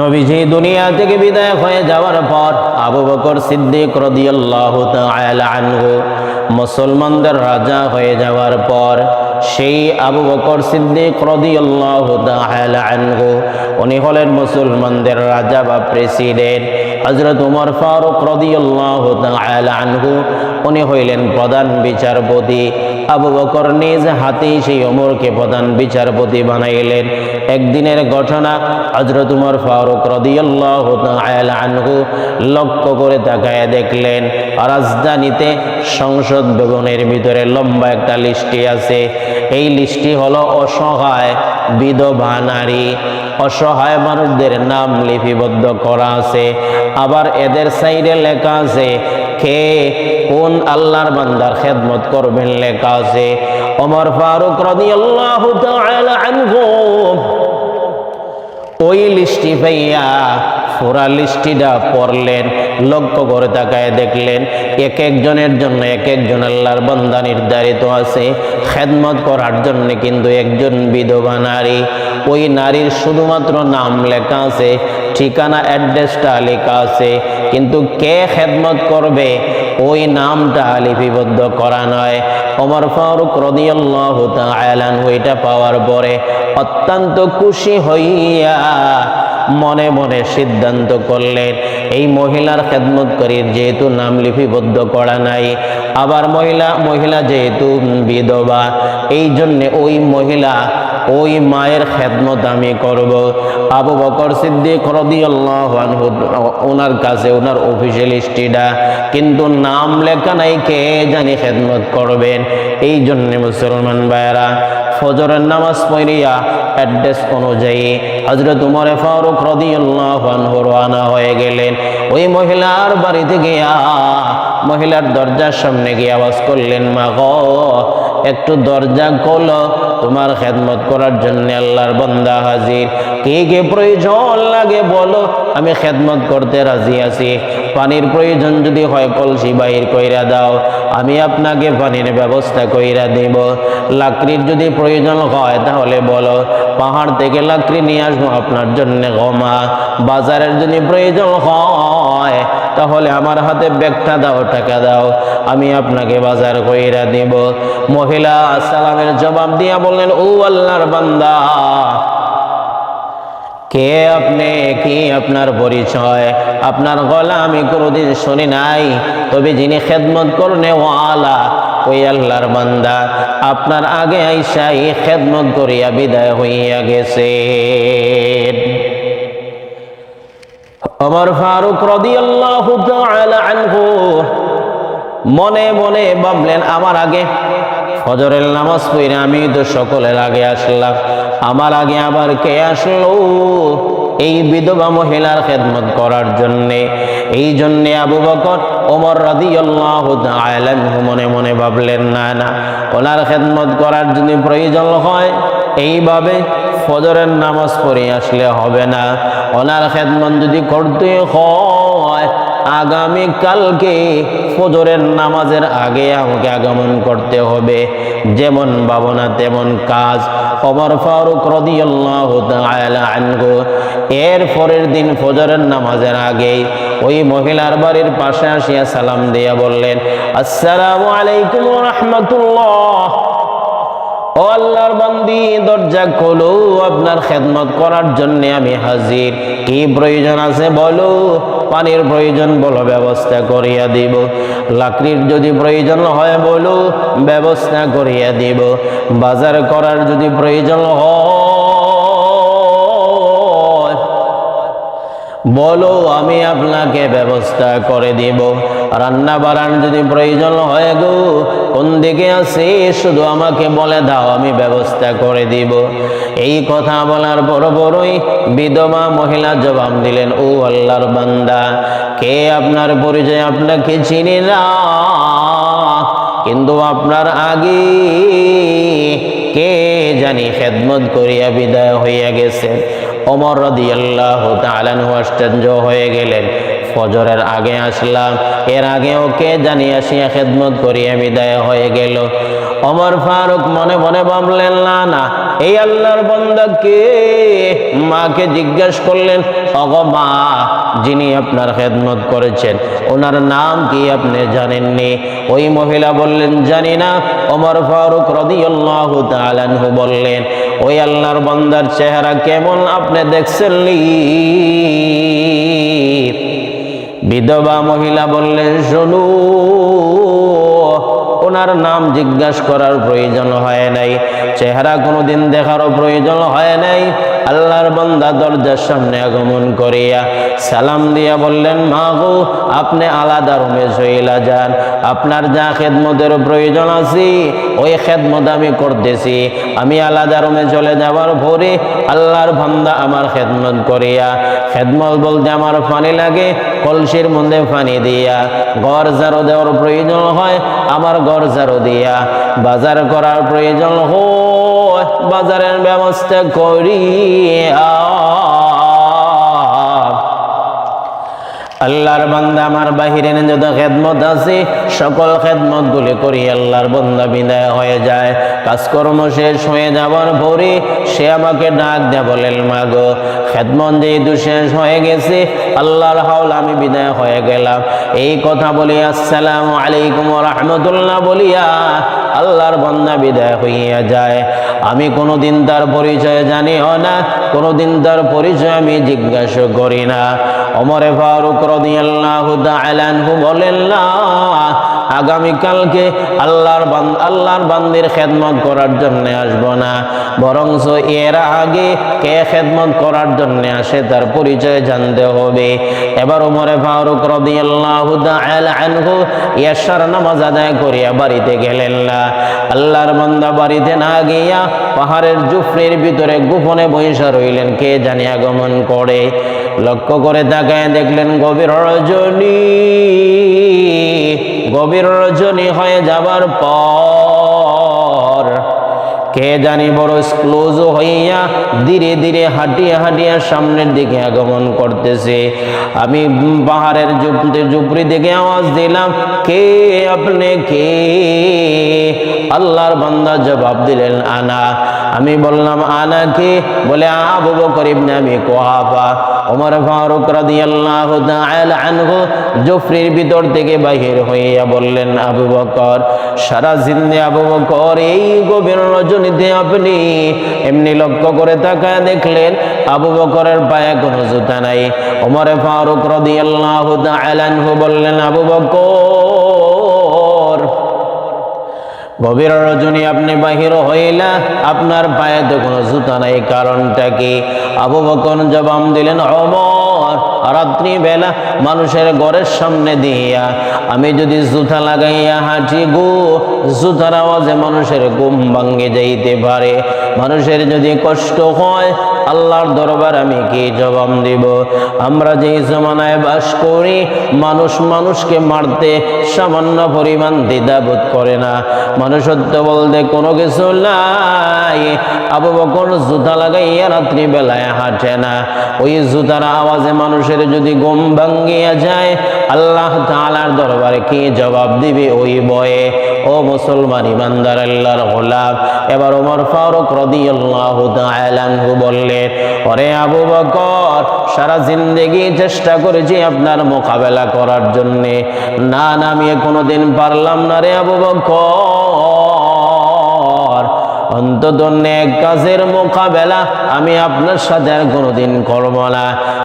নবীজি দুনিয়া থেকে বিদায় হয়ে যাওয়ার পর আবু বকর সিদ্দিক রদিয়াল্লাহু আনহু মুসলমানদের রাজা হয়ে যাওয়ার পর সেই আবু বকর সিদ্দিক রদিয়াল্লাহু আনহু, উনি হলেন মুসলমানদের রাজা বা প্রেসিডেন্ট। হযরত উমর ফারুক রদিয়াল্লাহু আনহু, উনি হইলেন প্রধান বিচারপতি। আবু বকর নিজ হাতেই সেই ওমরকে প্রধান বিচারপতি বানাইলেন। একদিনের ঘটনা হজরত উমর ফারুক রদিয়াল্লাহু আনহু লক্ষ্য করে তাকায় দেখলেন, রাজধানীতে সংসদ ভবনের ভিতরে লম্বা একটা লিস্টি আছে। এই লিস্টি হলো অসহায় বিধবা নারী। অসহায় মানুষদের নাম লিপিবদ্ধ করা আছে। আবার এদের সাইডে লেখা আছে কে কোন আল্লাহর বান্দার খেদমত করবেন লেখা আছে? ওমর ফারুক রাদিয়াল্লাহু তাআলা আনহু। ওই লিস্টি পাইয়া পুরা পড়লেন, লক্ষ্য করে তাকায় দেখলেন, এক একজনের জন্য এক একজন আল্লাহর বান্দা নির্ধারিত আছে। খেদমত করার জন্য কিন্তু একজন বিধবা নারী। ওই নারীর শুধুমাত্র নাম লেখা আছে, ঠিকানা, অ্যাড্রেসটা লেখা আছে। কিন্তু কে খেদমত করবে? ওই নামটা লিপিবদ্ধ করা নয়। ওমর ফারুক রদিয়াল্লাহু তাআলা ওইটা পাওয়ার পরে অত্যন্ত খুশি হইয়া মনে মনে সিদ্ধান্ত করলেন, এই মহিলার খেদমতকারীর যেহেতু নাম লিপিবদ্ধ করা নাই, আবার মহিলা মহিলা যেহেতু বিধবা, এই জন্যে ওই মহিলা, ওই মায়ের খেদমত আমি করব। আবু বকর সিদ্দিক রদিয়াল্লাহু ওনার কাছে, ওনার অফিসিয়াল লিস্টিটা, কিন্তু নাম লেখা নাই, কে জানি খেদমত করবেন? এই জন্য মুসলমান ভাইয়েরা ফজরের নামাজ পড়িয়া অ্যাড্রেস অনুযায়ী হজরত উমরে ফারুক রদিয়াল্লাহু আনহু রওনা হয়ে গেলেন। ওই মহিলার বাড়িতে গিয়া মহিলার দরজার সামনে গিয়ে আওয়াজ করলেন, মা গো, একটু দরজা খোলো। তোমার খেদমত করার জন্য আল্লাহর বান্দা হাজির। কে কে প্রয়োজন লাগে বলো, আমি খেদমত করতে রাজি আছি। পানির প্রয়োজন যদি হয় কলসি বাহির কইরা দাও। আমি আপনাকে পানির ব্যবস্থা কইরা দেব। লাকড়ির যদি প্রয়োজন হয় তাহলে বলো, পাহাড় থেকে লাকড়ি নিয়ে আসব আপনার জন্য গমা বাজারের যদি প্রয়োজন হয় তাহলে আমার হাতে ব্যাগটা দাও, টাকা দাও, আমি আপনাকে বাজার কইরা দিব। মহিলা সালামের জবাব দিয়া বললেন, ও আল্লাহর বান্দা, কে আপনি? কি আপনার পরিচয়? আপনার গলা আমি কোনোদিন শুনি নাই। তবে যিনি খেদমত করনে ওয়ালা, ওই আল্লাহর বান্দা। আপনার আগে আইসা এই খেদমত করিয়া বিদায় হইয়া গেছে ওমর ফারুক রাদিয়াল্লাহু তাআলা আনহু মনে মনে ভাবলেন, আমার আগে ফজরের নামাজ পড়ে আমি তো সকলের আগে আসলাম। আমার আগে আবার কে আসলো? এই বিধবা মহিলার খেদমত করার জন্যে, এই জন্যে আবু বকর, ওমর রাদিয়াল্লাহু তাআলা মনে মনে ভাবলেন, না না, ওনার খেদমত করার যদি প্রয়োজন হয়, এইভাবে ফজরের নামাজ পড়ে আসলে হবে না। ওনার খেদমত যদি করতে হয়, আগামী কালকে ফজরের নামাজের আগে আমাকে আগমন করতে হবে। যেমন ভাবনা, তেমন কাজ। ওমর ফারুক রাদিয়াল্লাহু তাআলা আনহু, এর পরের দিন ফজরের নামাজের আগে ওই মহিলার বাড়ির পাশে আসিয়া সালাম দিয়া বললেন, আসসালামু আলাইকুম রাহমাতুল্লাহ। ও আল্লাহর বান্দি, দরজা খোলো, আপনার খেদমত করার জন্য আমি হাজির। কি প্রয়োজন আছে বলো? পানির প্রয়োজন বলো, ব্যবস্থা করিয়া দিব। লাকড়ির যদি প্রয়োজন হয় বলো, ব্যবস্থা করিয়া দিব। বাজার করার যদি প্রয়োজন হয় বলো, আমি আপনাকে ব্যবস্থা করে দিব। রান্না বাড়ান যদি প্রয়োজন হয় গো, কোন দিকে আছে শুধু আমাকে বলে দাও, আমি ব্যবস্থা করে দিব। এই কথা বলার পর বড়ই বিধবা মহিলা জবাব দিলেন, ও আল্লাহর বান্দা, কে আপনার পরিচয় আপনাকে চিনি না? কিন্তু আপনার আগে কে জানি খেদমত করিয়া বিদায় হইয়া গেছেন অমর রদিয়াল্লাহ তালানহু আশ্চর্য হয়ে গেলেন ফজরের আগে আসলাম। এর আগে ওকে জানি আসিয়া খেদমত করিয়া বিদায় হয়ে গেল। অমর ফারুক মনে মনে ভাবলেন, না না, এই আল্লাহর বন্দাকে মাকে জিজ্ঞাসা করলেন, অগ মা, যিনি আপনার খেদমত করেছেন, ওনার নাম কি আপনি জানেননি? ওই মহিলা বললেন, জানি না। অমর ফারুক রদিয়াল্লাহু তাআলাহু বললেন, ওই আল্লাহর বন্দার চেহারা কেমন আপনি দেখছেন বিধবা মহিলা বললেন, শোনু, ওনার নাম জিজ্ঞাসা করার প্রয়োজন হয় নাই। চেহারা কোনোদিন দেখারও প্রয়োজন হয় নাই। আল্লাহর বান্দা দরজার সামনে আগমন করিয়া সালাম দিয়া বললেন, মা গো, আপনি আলাদা রুমে শৈলা যান। আপনার যা খেদমতের প্রয়োজন আছে, ওই খেদমত আমি করতেছি। আমি আলাদা রুমে চলে যাওয়ার পরে আল্লাহর বান্দা আমার খেদমত করিয়া, খেদমত বলতে আমার পানি লাগে, কলসির মধ্যে পানি দিয়া। ঘর ঝাড়ু দেওয়ার প্রয়োজন হয়, আমার ঘর ঝাড়ু দিয়া। বাজার করার প্রয়োজন হয় বাজারের ব্যবস্থা করিয়া। আল্লাহর বান্দা আমার বাহিরে যত খেদমত আছে, সকল খেদমত গুলি করি আল্লাহর বান্দা বিদায় হয়ে যায়। কাজকর্ম শেষ হয়ে যাওয়ার পরে সে আমাকে ডাক দেয় বলেন মাগো, খেদমত যেহেতু শেষ হয়ে গেছে, আল্লাহর হাওল আমি বিদায় হয়ে গেলাম। এই কথা বলি আসসালামু আলাইকুম রহমতুল্লাহ বলিয়া আল্লাহর বান্দা বিদায় হইয়া যায়। আমি কোনোদিন তার পরিচয় জানিও না, কোনোদিন তার পরিচয় আমি জিজ্ঞাসা করি না। অমরে ফারুক রদিয়াল্লাহু তাআলাহু বলেন না আগামীকালকে আল্লাহর আল্লাহর বান্দির খেদমত করার জন্য আসব না। বরঞ্চ এর আগে কে খেদমত করার জন্য আসে তার পরিচয় জানতে হবে। এবার ওমরে ফারুক রদিয়াল্লাহু তাআলাহু ইয়াশার নামাজ আদায় করিয়া বাড়িতে গেলেন না। আল্লাহর বান্দা বাড়িতে না গিয়া পাহাড়ের জুফরির ভিতরে গোপনে বৈশা রইলেন, কে জানি আগমন করে? লক্ষ্য করে তাকায় দেখলেন গভীর রজনী। গভীর রজনী হয়ে যাবার পর কে জানি বড় ক্লোজ হইয়া ধীরে ধীরে হাঁটিয়া হাঁটিয়া সামনের দিকে আগমন করতেছে। আমি পাহাড়ের জুপতে জুপড়ি দিকে আওয়াজ দিলাম, কে আপনি? কে? আল্লাহর বান্দা জবাব দিলেন, আনা। আমি বললাম, আনা কে? বলে, আবু বকর ইবনে আমি কোহাফা। ওমর ফারুক রাদিয়াল্লাহু তাআলা আনহু জুফরির ভিতর থেকে বাহির হইয়া বললেন, আবু বকর, সারা জিন্দে আবু বকর, এই গভীর রজনীতে আপনি এমনি লক্ষ্য করে তাকায় দেখলেন আবু বকরের পায়ে কোনো জুতা নাই। ওমর ফারুক রাদিয়াল্লাহু তাআলা আনহু বললেন, আবু বকর, গভীর রজনী আপনি বাহির হইলা, আপনার পায়ে তো কোনো জুতা নাই, কারণটা কি? আবু বকর জবাব দিলেন অমর রাত্রি বেলা মানুষের ঘরের সামনে দিয়া আমি যদি জুতা লাগাইয়া হাঁটি গো, জুতার আওয়াজে মানুষের ঘুম ভাঙ্গে যাইতে পারে। মানুষের যদি কষ্ট হয় আল্লাহর দরবার আমি কি জবাব দিব? আমরা যেই জমানায় বাস করি, মানুষ মানুষকে মারতে সামান্য পরিমাণ দ্বিধাবোধ করে না। মানুষত্ব বলতে কোনো কিছু নাই। আবু বকর জুতা লাগাইয়া রাত্রি বেলায় হাঁটে না। ওই জুতার আওয়াজে মানুষের যদি গম ভাঙ্গিয়া যায়, আল্লাহ তাআলার দরবারে কি জবাব দিবে ওই বয়ে ও মুসলমান ইমানদার আল্লাহর গোলাম। এবার ওমর ফারুক রাদিয়াল্লাহু তাআলা আনহু বললেন ওরে আবু বকর সারা চেষ্টা করেছি আপনার মোকাবেলা করার জন্যে। না না, আমি কোনোদিন পারলাম না রে আবু বকর। অন্তত এক কাজের মোকাবেলা আমি আপনার সাথে আর কোনোদিন করব না।